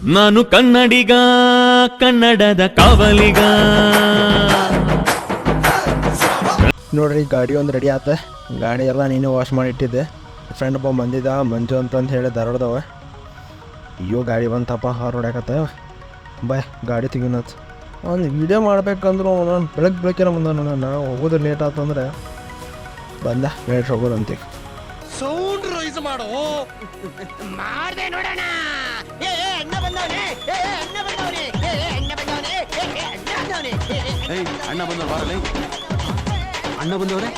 ನಾನು ಕನ್ನಡಿಗ ಕನ್ನಡದ ಕಾವಲಿಗ. ನೋಡ್ರಿ ಗಾಡಿ ಒಂದು ರೆಡಿ ಆತ. ಗಾಡಿ ಎಲ್ಲ ನೀನು ವಾಶ್ ಮಾಡಿ ಇಟ್ಟಿದ್ದೆ. ಫ್ರೆಂಡ್ ಒಬ್ಬ ಬಂದಿದ್ದ ಮಂಜು ಅಂತಂದು ಹೇಳಿ ಧಾರವಾಡದವ. ಅಯ್ಯೋ ಗಾಡಿ ಬಂತಪ್ಪ ಹಾರ್ ಹೊಡ್ಯಾಕತ್ತ ಬಾಯ್ ಗಾಡಿ ತೆಗಿನತ್ ಅವ್ನು ವೀಡಿಯೋ ಮಾಡ್ಬೇಕಂದ್ರು ನಾನು ಬೆಳಗ್ಗೆ ಬೆಳಗ್ಗೆ ಬಂದ ನಾನು ಹೋಗೋದು ಲೇಟ್ ಆತಂದ್ರೆ ಬಂದ ಲೇಟ್ ಹೋಗೋದಂತೆ. ಮಾಡ್ದೆ ನೋಡೋಣ ಏ ಏ, ಏಯ್ ಅಣ್ಣ ಬಂದವ್ರು ಬಾರಲ್ಲ ಅಣ್ಣ ಬಂದವ್ರೆ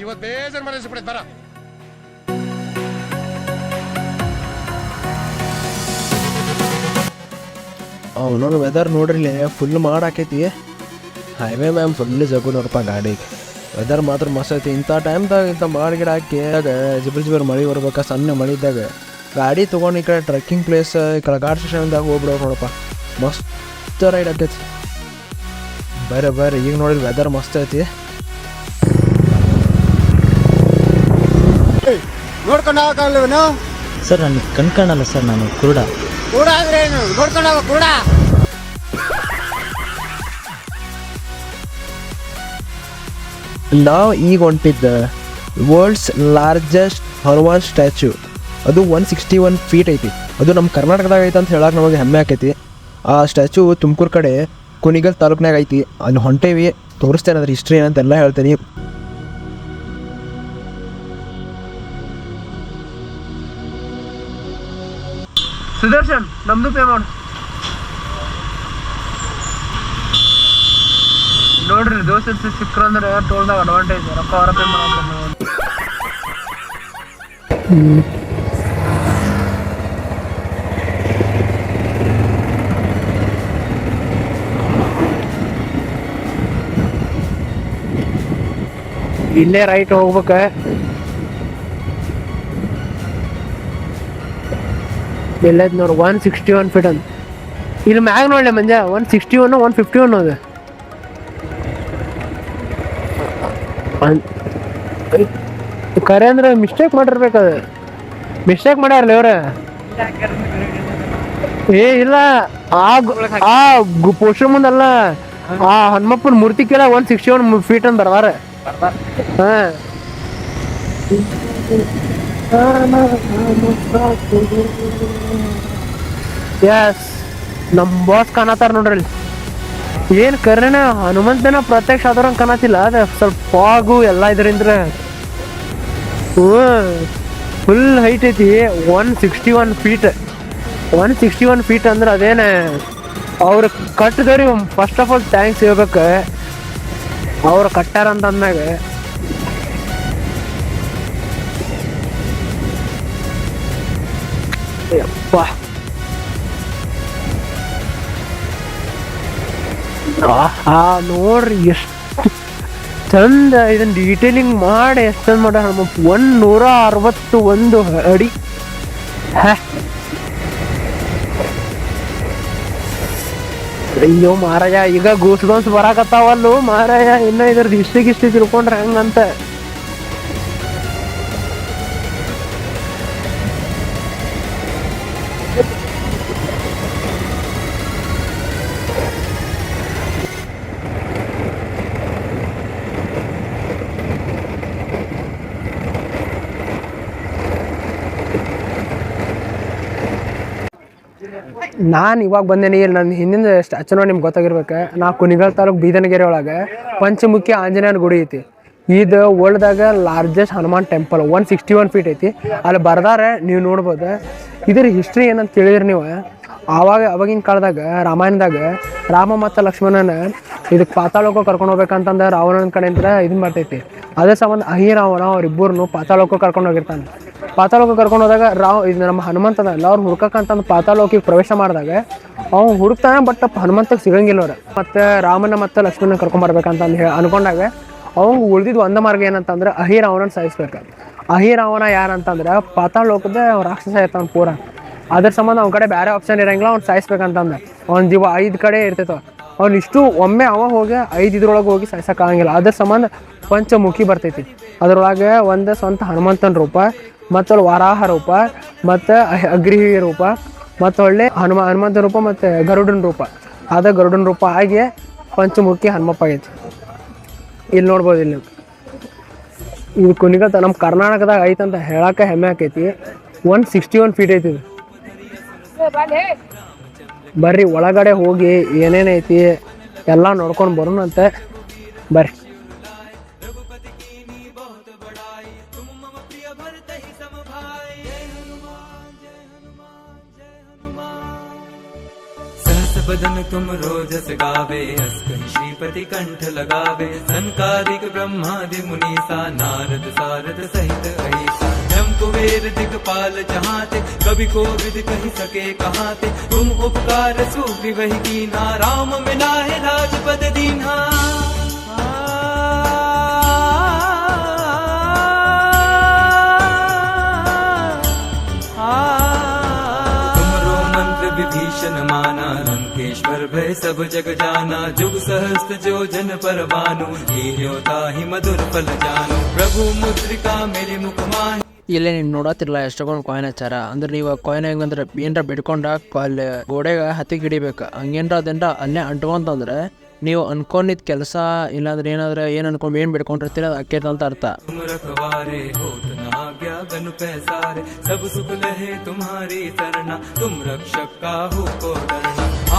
ಇವತ್ತು ಬೇಜಾರು ಮಾಡಿ ಬಿಡೈತೆ ಬರ ಅವನೊಂದು ವೆದರ್ ನೋಡ್ರಿ ಫುಲ್ ಮಾಡಾಕೈತಿ ಹೈವೇ ಮ್ಯಾಮ್ ಫುಲ್ ಜಗು ನೋಡಪ್ಪ ಗಾಡಿಗೆ ವೆದರ್ ಮಾತ್ರ ಮಸ್ತ್ ಐತಿ. ಇಂಥ ಟೈಮ್ದಾಗ ಇಂಥ ಮಾಡಿ ಗಿಡ ಹಾಕಿ ಜಿಬರ್ ಜಿಬರ್ ಮಳೆ ಬರ್ಬೇಕಾ? ಸಣ್ಣ ಮಳೆ ಇದ್ದಾಗ. ಗಾಡಿ ತೊಗೊಂಡು ಈ ಕಡೆ ಟ್ರೆಕ್ಕಿಂಗ್ ಪ್ಲೇಸ್ ಈ ಕಡೆ ಘಾಟ್ ಸ್ಟೇಷನ್ದಾಗ ಹೋಗ್ಬಿಡೋರು ನೋಡಪ್ಪ. ಮಸ್ತ್ ರೈಡ್ ಆಕೈತಿ. ಬರ್ರಿ ಬರ್ರಿ. ಈಗ ನೋಡಿದ್ರೆ ವೆದರ್ ಮಸ್ತ್ ಐತಿ. ನೋಡ್ಕೊಂಡು ಸರ್ ನನಗೆ ಕಣ್ ಕಾಣಲ್ಲ ಸರ್ ನಾನು ಕುರುಡ. ಕೂಡ ಅಂದ್ರೆ ಏನು? ನೋಡ್ಕೊಂಡು ಹೋಗ ನಾವು ಈಗ ಹೊಂಟಿದ್ದ ವರ್ಲ್ಡ್ಸ್ ಲಾರ್ಜೆಸ್ಟ್ ಹನುಮಾನ್ ಸ್ಟ್ಯಾಚ್ಯೂ ಅದು ಒನ್ ಸಿಕ್ಸ್ಟಿ ಒನ್ ಫೀಟ್ ಐತಿ. ಅದು ನಮ್ಮ ಕರ್ನಾಟಕದಾಗ ಐತೆ ಅಂತ ಹೇಳಕ್ಕೆ ನಮಗೆ ಹೆಮ್ಮೆ ಆಕೈತಿ. ಆ ಸ್ಟ್ಯಾಚ್ಯೂ ತುಮಕೂರು ಕಡೆ ಕುನಿಗಲ್ ತಾಲೂಕ್ನಾಗ ಐತಿ. ಅಲ್ಲಿ ಹೊಂಟೇವಿ. ತೋರಿಸ್ತೇನೆ ಅದ್ರ ಹಿಸ್ಟ್ರಿ ಏನಂತೆಲ್ಲ ಹೇಳ್ತೀನಿ. ಸುದರ್ಶನ್, ನಮ್ದು ಪೇ ನೋಡ್ರಿ ದೋಸೆ ಸಿಕ್ಕ್ರ ಅಂದ್ರೆ ಟೋಲ್ದಾಗ ಅಡ್ವಾಂಟೇಜ್ ರೊಕ್ಕ ಅವರ ಪೇ ಮಾಡ್ತಾರೆ ಇಲ್ಲೇ ರೈಟ್ ಹೋಗ್ಬೇಕ. ಎಲ್ಲೈತ್ ನೋಡಿ ಒನ್ ಸಿಕ್ಸ್ಟಿ ಒನ್ ಫೀಟ್ ಅಂತ. ಇಲ್ಲಿ ಮ್ಯಾಗ ನೋಡ್ಲೆ ಮಂಜ one sixty one one fifty one ಅದು. ಕರೆ ಅಂದ್ರೆ ಮಿಸ್ಟೇಕ್ ಮಾಡಿರ್ಬೇಕದು ಮಿಸ್ಟೇಕ್ ಮಾಡ್ಯಾರಲ್ಲ ಇವ್ರ. ಏ, ಇಲ್ಲ, ಆ ಆ ಪೋಸ್ಟರ್ ಮುಂದಲ್ಲ ಆ ಹನುಮಪ್ಪನ ಮೂರ್ತಿ ಕೆಲ ಒನ್ ಸಿಕ್ಸ್ಟಿ ಒನ್ ಫೀಟ್ ಅಂತ ಬರ್ದಾರ. ಎಸ್ ನಮ್ಮ ಬಾಸ್ ಕಾಣತಾರ ನೋಡ್ರಿ ಏನ್ ಕರೆನ ಹನುಮಂತನ ಪ್ರತ್ಯಕ್ಷ ಆದ್ರಂಗ್ ಕಾಣತಿಲ್ಲ ಅದ ಸ್ವಲ್ಪ ಫಾಗು ಎಲ್ಲ ಇದರಿಂದ ಫುಲ್ ಹೈಟ್ ಐತಿ. One sixty one feet one sixty one feet ಅಂದ್ರೆ ಅದೇನೆ? ಅವ್ರು ಕಟ್ಟಿದವ್ರಿ ಫಸ್ಟ್ ಆಫ್ ಆಲ್ ಥ್ಯಾಂಕ್ಸ್ ಹೇಳ್ಬೇಕು. ಅವ್ರು ಕಟ್ಟಾರ ಅಂತ ಅಂದಾಗ ಯಪ್ಪ. ಆಹಾ ನೋಡ್ರಿ, ಎಷ್ಟು ಚಂದ ಇದನ್ನ ಡೀಟೇಲಿಂಗ್ ಮಾಡಿ ಎಷ್ಟು ಚಂದ ಮಾಡ್ಯಾರ ಒಂದ್ ನೂರ ಅರವತ್ತು ಒಂದು ಅಡಿ. ಅಯ್ಯೋ ಮಾರಾಯ ಈಗ ಗೂಸ್ ಗೂಸ್ ಬರಾಕತ್ತಾವಲ್ಲು ಮಾರಾಯ ಇನ್ನ ಇದ್ರದ್ದು ಹಿಸ್ಟ್ರಿ ಗಿಸ್ಟ್ರಿ ತಿಳ್ಕೊಂಡ್ರೆ ಹಂಗಂತ. ನಾನು ಇವಾಗ ಬಂದೇನಿ, ಇಲ್ಲಿ ನನ್ನ ಹಿಂದಿನ ಸ್ಟ್ಯಾಚು ನೋಡಿ ನಿಮ್ಗೆ ಗೊತ್ತಾಗಿರ್ಬೇಕು. ನಾ ಕುನಿಗಲ್ ತಾಲೂಕು ಬೀದನಗೆರೆ ಒಳಗೆ ಪಂಚಮುಖಿ ಆಂಜನೇಯನ ಗುಡಿ ಐತಿ. ಇದು ವರ್ಲ್ಡ್ದಾಗ largest Hanuman temple one sixty one feet ಐತಿ. ಅಲ್ಲಿ ಬರ್ದಾರೆ, ನೀವು ನೋಡ್ಬೋದು. ಇದ್ರ ಹಿಸ್ಟ್ರಿ ಏನಂತ ಕೇಳಿದ್ರಿ ನೀವು? ಆವಾಗ, ಅವಾಗಿನ ಕಾಲದಾಗ, ರಾಮಾಯಣದಾಗ, ರಾಮ ಮತ್ತು ಲಕ್ಷ್ಮಣನ ಇದಕ್ಕೆ ಪಾತಾಳೋಕ ಕರ್ಕೊಂಡು ಹೋಗ್ಬೇಕಂತಂದ್ರೆ ರಾವಣನ ಕಡೆಯಿಂದ ಇದನ್ನ ಬರ್ತೈತಿ. ಅದೇ ಸಂಬಂಧ ಅಹಿ ರಾವಣ ಅವ್ರಿಬ್ಬರನ್ನು ಪಾತಾಳೋಕ ಕರ್ಕೊಂಡು ಹೋಗಿರ್ತಾನೆ. ಪಾತಾಳೋಕ ಕರ್ಕೊಂಡು ಹೋದಾಗ ರಾವ್ ಇದು ನಮ್ಮ ಹನುಮಂತ ಅದ ಅವ್ರು ಹುಡ್ಕಕ್ಕಂತಂದು ಪಾತಾಳೋಕಿಗೆ ಪ್ರವೇಶ ಮಾಡಿದಾಗ ಅವ್ನು ಹುಡುಕ್ತಾನೆ ಬಟ್ ಹನುಮಂತಕ್ಕೆ ಸಿಗಂಗಿಲ್ಲ ಅವ್ರು. ಮತ್ತೆ ರಾಮನ ಮತ್ತು ಲಕ್ಷ್ಮಣ ಕರ್ಕೊಂಬರ್ಬೇಕಂತಂದು ಹೇಳಿ ಅನ್ಕೊಂಡಾಗ ಅವ್ನು ಉಳಿದಿದ್ದು ಒಂದ ಮಾರ್ಗ ಏನಂತಂದ್ರೆ ಅಹಿ ರಾವಣನ ಸಾಯಿಸ್ಬೇಕು. ಅಹಿರಾವಣ ಯಾರಂತಂದ್ರೆ ಪಾತಾಳೋಕದ ರಾಕ್ಷಸ ಇರ್ತಾನೆ ಪೂರ. ಅದ್ರ ಸಂಬಂಧ ಅವ್ನ ಕಡೆ ಬೇರೆ ಆಪ್ಷನ್ ಇರಂಗಿಲ್ಲ, ಅವ್ನು ಸಾಯಿಸ್ಬೇಕಂತಂದ. ಅವ್ನ ಜೀವ ಐದು ಕಡೆ ಇರ್ತೈತೆ ಅವ್ನು ಇಷ್ಟು ಒಮ್ಮೆ ಅವ ಹೋಗಿ ಐದು ಇದ್ರೊಳಗೆ ಹೋಗಿ ಸಾಯ್ಸಕ್ಕಾಗಂಗಿಲ್ಲ ಅದ್ರ ಸಂಬಂಧ ಪಂಚಮುಖಿ ಬರ್ತೈತಿ. ಅದರೊಳಗೆ ಒಂದು ಸ್ವಂತ ಹನುಮಂತನ ರೂಪ ಮತ್ತು ವರಾಹ ರೂಪ, ಮತ್ತು ಅಗ್ರಿಹಿ ರೂಪ, ಮತ್ತು ಒಳ್ಳೆ ಹನುಮ, ಹನುಮಂತ ರೂಪ ಮತ್ತು ಗರುಡನ ರೂಪ. ಅದ ಗರುಡನ ರೂಪ ಆಗಿ ಪಂಚಮುಖಿ ಹನುಮಪ್ಪ ಐತಿ ಇಲ್ಲಿ ನೋಡ್ಬೋದು ಇಲ್ಲಿ ಇದು ಕುನಿಗತ ನಮ್ಮ ಕರ್ನಾಟಕದಾಗ ಐತಂತ ಹೇಳಕ್ಕೆ ಹೆಮ್ಮೆ ಆಕೈತಿ. ಒನ್ ಸಿಕ್ಸ್ಟಿ ಒನ್ ಫೀಟ್ ಐತಿ ಇದು. ಬರ್ರಿ, ಒಳಗಡೆ ಹೋಗಿ ಏನೇನೈತಿ ಎಲ್ಲ ನೋಡ್ಕೊಂಡು ಬರೋಣಂತೆ. ಬರ್ರಿ. बदन तुम रोजस गावे श्रीपति कंठ लगावे। संकादिक ब्रह्मादि मुनीसा नारद सारद सहित अहिसा जम कुबेर दिगपाल जहाते कभी को विद कही सके कहाते। तुम उपकार सूफी वही कीना, राम मिला है राजपद दीन्हा। लंकेश्वर भय सब जग जाना जुग सहस्त्र जो जन पर बानु लील्योता ही मधुर फल जानु प्रभु मुद्रिका मेरे मुख माहि ಇಲ್ಲೇ ನೀವು ನೋಡತ್ತಿರಲ್ಲ ಎಷ್ಟೊಂದು ಕಾಯಿನ್ ಹಚ್ಚಾರ ಅಂದ್ರೆ ನೀವು ಕಾಯಿನ್ ಹೆಂಗಂದ್ರೆ ಏನರ ಬಿಡ್ಕೊಂಡ ಅಲ್ಲಿ ಗೋಡೆಗೆ ಹತ್ತಿಗೆ ಹಿಡಿಬೇಕು ಹಂಗೇನ್ರ ಅದೇನ್ರ ಅಲ್ಲೇ ಅಂಟ್ಕೊಂತಂದ್ರೆ ನೀವು ಅನ್ಕೊಂಡಿದ್ ಕೆಲಸ ಇಲ್ಲಾಂದ್ರೆ ಏನಾದ್ರೆ ಏನು ಅನ್ಕೊಂಡು ಏನು ಬಿಡ್ಕೊಂಡಿರ್ತೀರ ಅದು ಅಕ್ಕೇತ ಅಂತ ಅರ್ಥ तुम रखवारे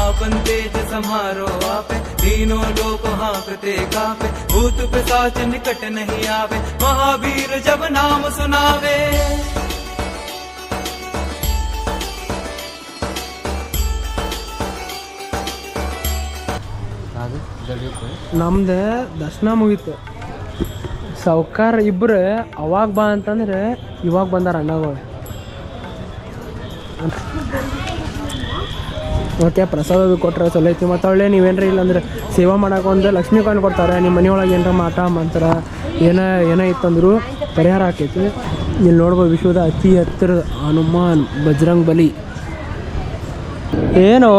हो न आज्ञा गनु पैसारे सब सुख लहे तुम्हारी सरना तुम रक्षक काहू को डरना आपन तेज समारो आपे तीनों लोक हाँकते कापे भूत पिशाच निकट नहीं आवे महावीर जब नाम सुनावे ನಮ್ದು ದರ್ಶನ ಮುಗೀತು ಸಾವ್ಕಾರ ಇಬ್ರು ಅವಾಗ ಬಾ ಅಂತಂದ್ರೆ ಇವಾಗ ಬಂದಾರ ಅಣ್ಣಗಳು ಓಕೆ ಪ್ರಸಾದ ಕೊಟ್ಟರೆ ಚಲೋ ಐತಿ. ಮತ್ತು ಒಳ್ಳೆ ನೀವೇನ್ರಿ ಇಲ್ಲಾಂದ್ರೆ ಸೇವಾ ಮಾಡೋಕೆ ಒಂದು ಲಕ್ಷ್ಮೀ ಕಾಯಿನ್ ಕೊಡ್ತಾರೆ. ನಿಮ್ಮ ಮನೆಯೊಳಗೆ ಏನರ ಮಾಟ ಮಂತ್ರ ಏನ ಏನ ಇತ್ತಂದ್ರು ಪರಿಹಾರ ಆಕೈತಿ. ಇಲ್ಲಿ ನೋಡ್ಬೋದು ವಿಶ್ವದ ಅತಿ ಹತ್ತಿರದ ಹನುಮಾನ್ ಬಜರಂಗ್ ಬಲಿ. ಏನು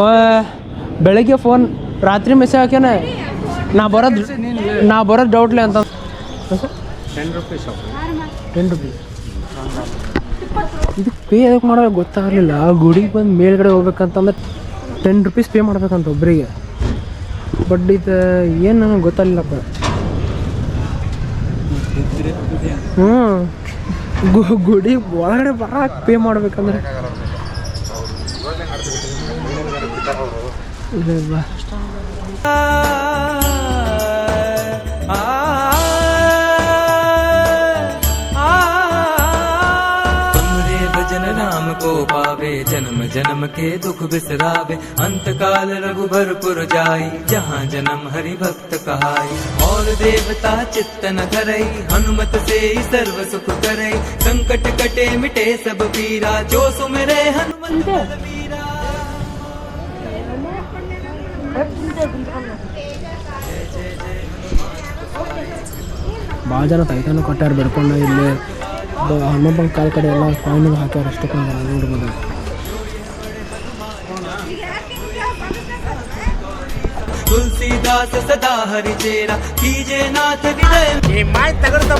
ಬೆಳಗ್ಗೆ ಫೋನ್ ರಾತ್ರಿ ಮೆಸೇಜ್ ಹಾಕ್ಯಾನ? ನಾ ಬರೋದು ನಾ ಬರೋದು ಡೌಟ್ಲೆ ಅಂತ. ಟೆನ್ ರುಪೀಸ್ ಟೆನ್ ರುಪೀಸ್ ಇದು ಪೇ ಎದಕ್ಕೆ ಮಾಡೋ ಗೊತ್ತಾಗಲಿಲ್ಲ. ಗುಡಿಗೆ ಬಂದು ಮೇಲ್ಗಡೆ ಹೋಗ್ಬೇಕಂತಂದ್ರೆ ಟೆನ್ ರುಪೀಸ್ ಪೇ ಮಾಡ್ಬೇಕಂತ ಒಬ್ಬರಿಗೆ ಬಟ್ ಇದು ಏನು ನನಗೆ ಗೊತ್ತಾಗಲಿಲ್ಲಪ್ಪ. ಹ್ಞೂ ಗು- ಗುಡಿ ಒಳಗಡೆ ಬರಕ್ಕೆ ಪೇ ಮಾಡ್ಬೇಕಂದ್ರೆ. ಇಲ್ಲ जन्म जन्म के दुख बिसरावे अंत काल रघुभरपुर जाई जहाँ जन्म हरि भक्त कहाई और देवता चित्तन धरई हनुमत से ही सर्व सुख करई संकट कटे मिटे सब पीरा जो सुमिरे हनुमंत बलबीरा ಭಾಳ ಜನ ತೈತಾನು ಕೊಟ್ಟಾರ ಬಿಡ್ಕೊಂಡು ಇಲ್ಲಿ ಬ- ಹನುಮಪ್ಪನ ಕಾಲ್ ಕಡೆ ಎಲ್ಲ ಕಾಯಿನ್ ಹಾಕ್ಯಾರ ಅಷ್ಟಕ್ಕೊಂದು ನೋಡ್ಬೋದು दास सदा हरि चेरा। कीजे नाथ विदय ఈ మాయ తగడతో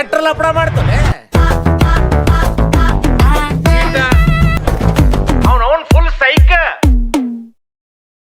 ఎట్రలా ప్రమాడుతుంది